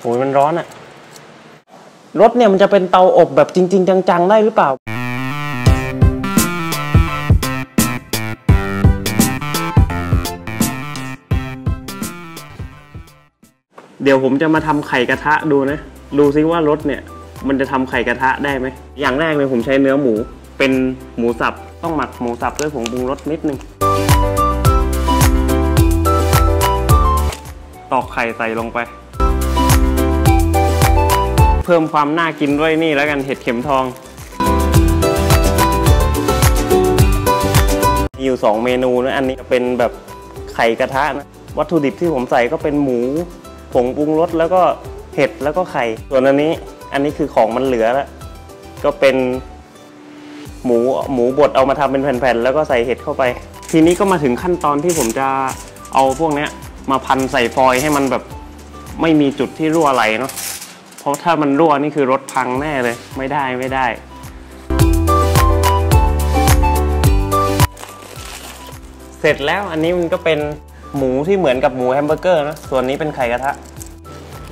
โอ้ยมันร้อนอะรถเนี่ยมันจะเป็นเตาอบแบบจริง ๆ จัง ๆ ได้หรือเปล่าเดี๋ยวผมจะมาทำไข่กระทะดูนะ ดูซิว่ารถเนี่ย มันจะทำไข่กระทะได้ไหม อย่างแรกเลยผมใช้เนื้อหมู เป็นหมูสับ ต้องหมักหมูสับด้วยผงปรุงรสนิดนึง ตอกไข่ใส่ลงไป เพิ่มความน่ากินด้วยนี่แล้วกันเห็ดเข็มทอง มีอยู่ 2 เมนูนะอันนี้เป็นแบบไข่กระทะนะวัตถุดิบที่ผมใส่ก็เป็นหมูผงปรุงรสแล้วก็เห็ดแล้วก็ไข่ ส่วนอันนี้อันนี้คือของมันเหลือแล้วก็เป็นหมูหมูบดเอามาทำเป็นแผ่นๆแล้วก็ใส่เห็ดเข้าไป ทีนี้ก็มาถึงขั้นตอนที่ผมจะเอาพวกเนี้ยมาพันใส่ฟอยล์ให้มันแบบไม่มีจุดที่รั่วไหลเนาะ ราะถ้ามันรั่วนี่คือรถพังแน่เลย ไม่ได้ไม่ได้ เสร็จแล้วอันนี้มันก็เป็นหมูที่เหมือนกับหมูแฮมเบอร์เกอร์นะ ส่วนนี้เป็นไข่กระทะ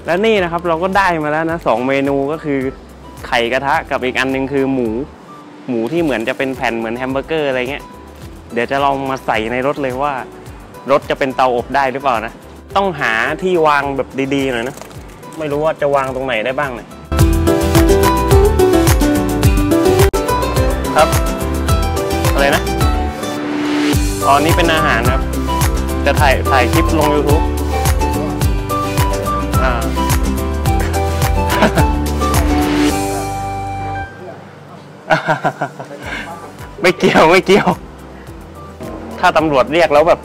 และนี่นะครับเราก็ได้มาแล้วนะสองเมนูก็คือไข่กระทะกับอีกอันหนึงคือหมู หมูที่เหมือนจะเป็นแผ่นเหมือนแฮมเบอร์เกอร์อะไรเงี้ย เดี๋ยวจะลองมาใส่ในรถเลยว่า รถจะเป็นเตาอบได้หรือเปล่านะ ต้องหาที่วางแบบดีๆหน่อยนะ ไม่รู้ว่าจะวางตรงไหนได้บ้างเนี่ยครับ อะไรนะอ๋อนี่เป็นอาหารครับ จะถ่ายถ่ายคลิปลง YouTube อ่าไม่เกี่ยวไม่เกี่ยว ถ้าตำรวจเรียกแล้วแบบ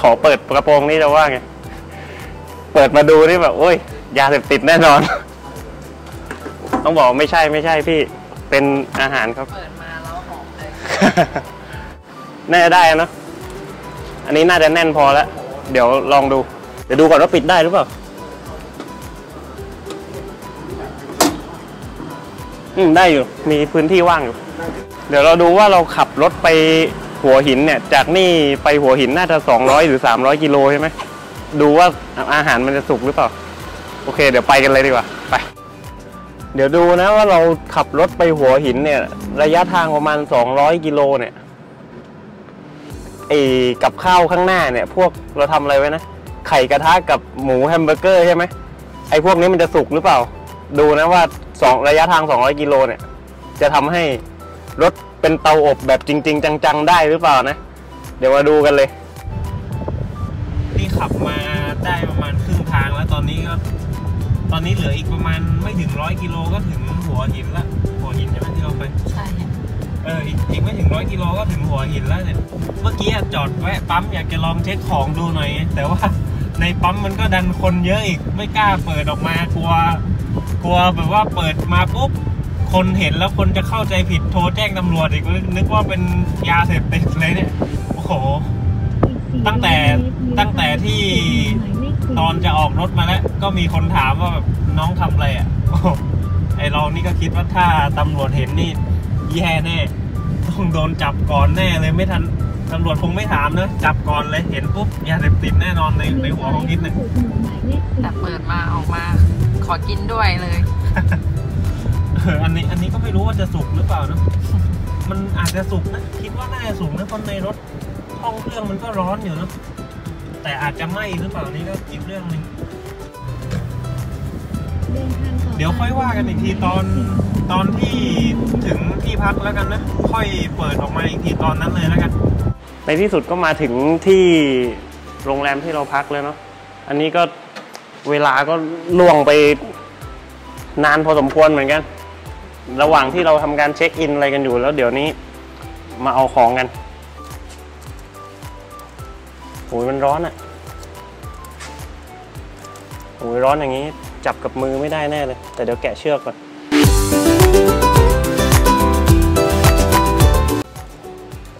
ขอเปิดกระโปรงนี่จะว่าไง เปิดมาดูนี่แบบ โอ้ย ยาเสพติดแน่นอน ต้องบอกไม่ใช่ไม่ใช่พี่เป็นอาหารครับ เปิดมาแล้วหอมเลยน่าจะได้นะอันนี้น่าจะแน่นพอแล้ว เดี๋ยวลองดู เดี๋ยวดูก่อนว่าปิดได้หรือเปล่า อืมได้อยู่ มีพื้นที่ว่างอยู่ เดี๋ยวเราดูว่าเราขับรถไปหัวหินเนี่ย จากนี่ไปหัวหินน่าจะ 200 หรือ 300 กิโลใช่ไหม ดูว่าอาหารมันจะสุกหรือเปล่า โอเค เดี๋ยวไปกันเลยดีกว่า ไป เดี๋ยวดูนะว่าเราขับรถไปหัวหินเนี่ย ระยะทางประมาณ 200 กิโลเนี่ยไอ้กับข้าวข้างหน้าเนี่ย พวกเราทำอะไรไว้นะ ไข่กระทะกับหมูแฮมเบอร์เกอร์ใช่ไหมไอ้พวกนี้มันจะสุกหรือเปล่า ดูนะว่าสองระยะทาง 200 กิโลเนี่ย จะทำให้รถเป็นเตาอบแบบจริง ๆ จัง ๆ ได้หรือเปล่านะ เดี๋ยวมาดูกันเลย ตอนนี้เหลืออีกประมาณไม่ถึงร้อยกิโลก็ถึงหัวหินละหัวหินใช่ไหมที่เราไปใช่เอออีกอีกไม่ถึงร้อยกิโลก็ถึงหัวหินแล้วเนี่ยเมื่อกี้อะจอดแวะปั๊มอยากจะลองเช็คของดูหน่อย แต่ว่าในปั๊มมันก็ดันคนเยอะอีกไม่กล้าเปิดออกมากลัว กลัวแบบว่าเปิดมาปุ๊บคนเห็นแล้วคนจะเข้าใจผิดโทรแจ้งตำรวจอีกนึกว่าเป็นยาเสพติดเลยเนี่ยโอ้โหตั้งแต่ตั้งแต่ที่ ตอนจะออกรถมาแล้ว ก็มีคนถามว่าแบบน้องทำอะไรอะโอ้โหไอเรานี่ก็คิดว่าถ้าตำรวจเห็นนี่แย่แน่ต้องโดนจับก่อนแน่เลยไม่ทันตำรวจคงไม่ถามนะจับก่อนเลยเห็นปุ๊บยาเสพติดแน่นอนในในหัวของคิดเนี่ยแต่เปิดมาออกมา ขอกินด้วยเลยเอออันนี้อันนี้ก็ไม่รู้ว่าจะสุกหรือเปล่านะมันอาจจะสุกนะ คิดว่าน่าจะสุกนะเพราะในรถห้องเครื่องมันก็ร้อนอยู่นะ แต่อาจจะไหม้หรือเปล่านี่ก็อีกเรื่องหนึ่งเดี๋ยวค่อยว่ากันอีกทีตอนตอนที่ถึงที่พักแล้วกันนะ ค่อยเปิดออกมาอีกทีตอนนั้นเลยแล้วกัน ในที่สุดก็มาถึงที่โรงแรมที่เราพักแล้วเนาะอันนี้ก็เวลาก็ล่วงไปนานพอสมควรเหมือนกัน ระหว่างที่เราทำการเช็คอินอะไรกันอยู่แล้วเดี๋ยวนี้มาเอาของกันโอ้ยมันร้อนอะ่ะโอ้ยร้อนอย่างนี้จับกับมือไม่ได้แน่เลย แต่เดี๋ยวแกะเชือกก่อน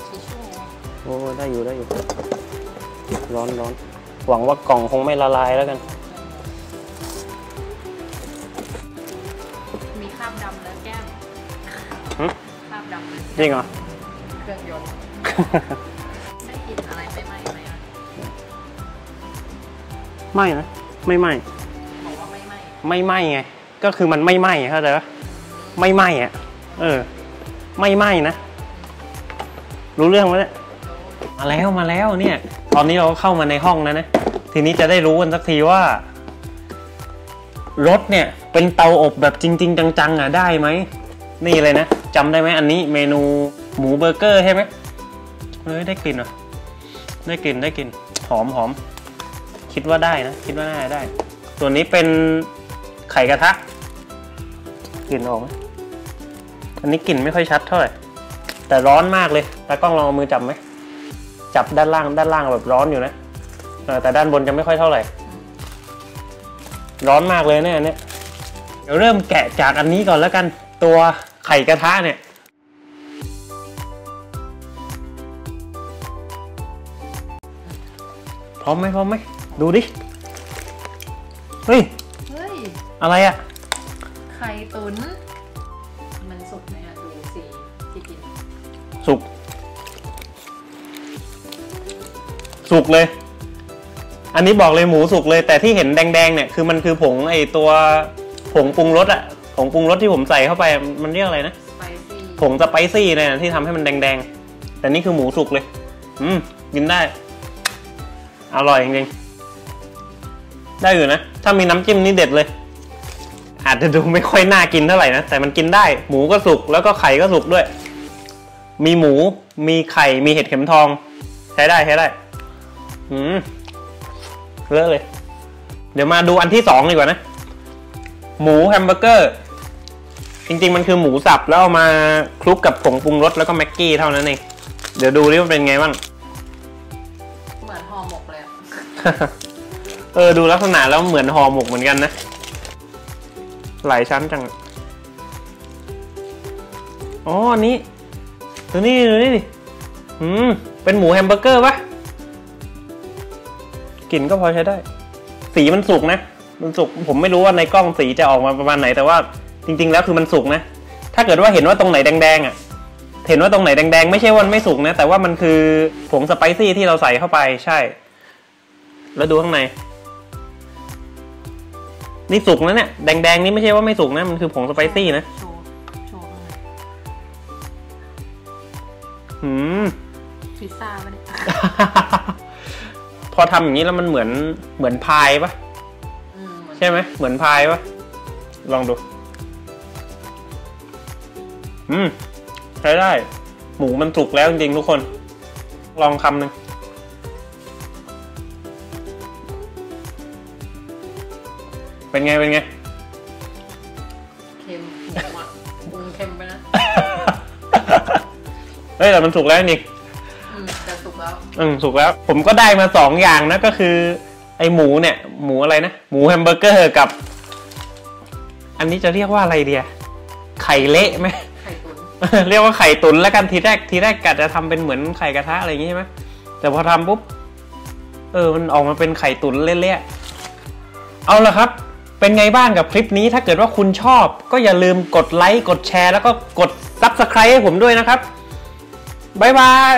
ทิชชู่โอ้ได้อยู่ได้อยู่ ร้อนร้อนหวังว่ากล่องคงไม่ละลายแล้วกัน มีคราบดำแล้วแก้มหึ คราบดำเลยจริงเหรอ เครื่องยนต์ ไหมอะไม่นะไม่ไหม่บอกว่าไม่ไหมไม่ไหมไงก็คือมันไม่ไหม้เข้าใจปะไม่ไหม้อะเออ ไม่ไหม้นะรู้เรื่องไหมเนี่ยมาแล้วมาแล้วเนี่ย ตอนนี้เราก็เข้ามาในห้องแล้วนะทีนี้จะได้รู้กันสักทีว่ารถเนี่ยเป็นเตาอบแบบจริง ๆ จังๆอะได้ไหมนี่เลยนะจำได้ไหมอันนี้เมนูหมูเบอร์เกอร์ใช่ไหมเฮ้ยได้กลิ่นเหรอะได้กลิ่นได้กลิ่นหอมหอม คิดว่าได้นะ คิดว่าน่าจะได้ ส่วนนี้เป็นไข่กระทะกลิ่นออกไหมอันนี้กลิ่นไม่ค่อยชัดเท่าไหร่แต่ร้อนมากเลยตากล้องลองเอามือจับไหมจับด้านล่างด้านล่างแบบร้อนอยู่นะแต่ด้านบนจะไม่ค่อยเท่าไหร่ ร้อนมากเลยเนี่ยอันเนี่ยเดี๋ยวเริ่มแกะจากอันนี้ก่อนแล้วกันตัวไข่กระทะเนี่ยพร้อมไหมพร้อมไหม ดูดิ เฮ้ย เฮ้ย อะไรอะไข่ตุ๋นมันสุกไหมอะดูสีที่กิน สุก สุกเลย อันนี้บอกเลยหมูสุกเลย แต่ที่เห็นแดงๆเนี่ยคือมันคือผงไอตัวผงปรุงรสอะผงปรุงรสที่ผมใส่เข้าไปมันเรียกอะไรนะสไปซี่ผงสไปซี่เนี่ยที่ทำให้มันแดงๆ แต่นี่คือหมูสุกเลย อืม กินได้ อร่อยจริงๆ ได้อยู่นะ ถ้ามีน้ำจิ้มนี่เด็ดเลย อาจจะดูไม่ค่อยน่ากินเท่าไหร่นะ แต่มันกินได้ หมูก็สุก แล้วก็ไข่ก็สุกด้วย มีหมู มีไข่ มีเห็ดเข็มทอง ใช้ได้ใช้ได้ อืมเลอะเลย เดี๋ยวมาดูอันที่สองดีกว่านะ หมูแฮมเบอร์เกอร์ จริงๆ มันคือหมูสับแล้วเอามาคลุกกับผงปรุงรสแล้วก็แม็กกี้เท่านั้นเอง เดี๋ยวดูดิว่าเป็นไงบ้าง เหมือนห่อหมกเลยอะ เออดูลักษณะแล้วเหมือนห่อหมกเหมือนกันนะ หลายชั้นจัง อ๋ออันนี้ดูนี่ดูนี่ดิอืม เป็นหมูแฮมเบอร์เกอร์ปะกลิ่นก็พอใช้ได้ สีมันสุกนะ มันสุก ผมไม่รู้ว่าในกล้องสีจะออกมาประมาณไหน แต่ว่าจริง ๆ แล้วคือมันสุกนะ ถ้าเกิดว่าเห็นว่าตรงไหนแดงๆอะ เห็นว่าตรงไหนแดงๆ ไม่ใช่ว่ามันไม่สุกนะ แต่ว่ามันคือผงสไปซี่ที่เราใส่เข้าไป ใช่ แล้วดูข้างใน นี่สุกนะเนี่ยแดงๆนี่ไม่ใช่ว่าไม่สุกนะ มันคือผงสไปซี่นะโชว์โชว์ข้างในอืม พิซซ่าปะเนี่ยพอทำอย่างนี้แล้วมันเหมือนเหมือนพายปะอืมเหมือนใช่ไหมเหมือนพายปะลองดู อืมใช้ได้ หมูมันสุกแล้วจริงๆทุกคน ลองคำหนึ่ง เป็นไง เป็นไง เค็มหมูอะปรุงเค็มไปนะเฮ้ยแต่มันสุกแล้วจริงอืมแต่สุกแล้ว อืมสุกแล้ว ผมก็ได้มาสองอย่างนะก็คือ ไอหมูเนี่ย หมูอะไรนะ หมูแฮมเบอร์เกอร์กับ อันนี้จะเรียกว่าอะไรเดียไข่เละไหมไข่ตุ๋นเรียกว่าไข่ตุนแล้วกันทีแรกทีแรกกะจะทำเป็นเหมือนไข่กระทะอะไรอย่างงี้ใช่ไหมแต่พอทำปุ๊บ เออ มันออกมาเป็นไข่ตุนเละๆเอาละครับ เป็นไงบ้างกับคลิปนี้ถ้าเกิดว่าคุณชอบ ก็อย่าลืมกดไลค์กดแชร์ แล้วก็กด Subscribe ให้ผมด้วยนะครับ บ๊ายบาย